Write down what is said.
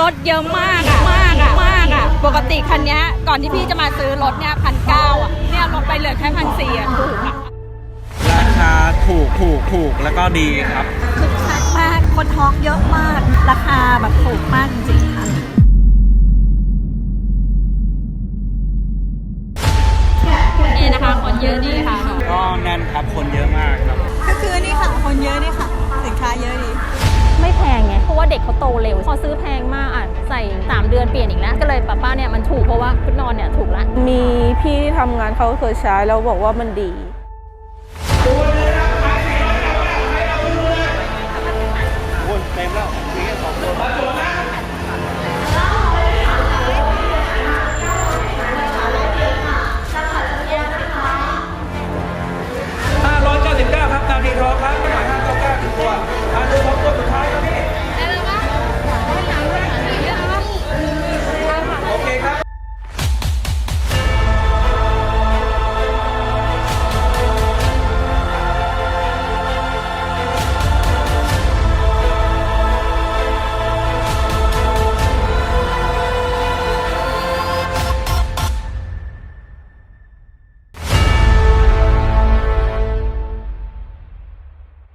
รถเยอะมากอะมากอะมากอะปกติคันเนี้ยก่อนที่พี่จะมาซื้อรถเนี่ยพันเก้าอะเนี่ยลดไปเหลือแค่พันสี่อะถูกอะราคาถูกถูกถูกแล้วก็ดีครับคึกคักมากคนท้องเยอะมาก ราคาแบบถูกมากจริงๆค่ะนี่นะคะคนเยอะดีค่ะก็แน่นครับคนเยอะ เพราเด็กเขาโตเร็ว พอซื้อแพงมากอะใส่ 3 เดือนเปลี่ยนอีกแล้ว ก็เลยป้าป้าเนี่ยมันถูกเพราะว่าชุดนอนเนี่ยถูกละ มีพี่ที่ทำงานเขาเคยใช้แล้วบอกว่ามันดี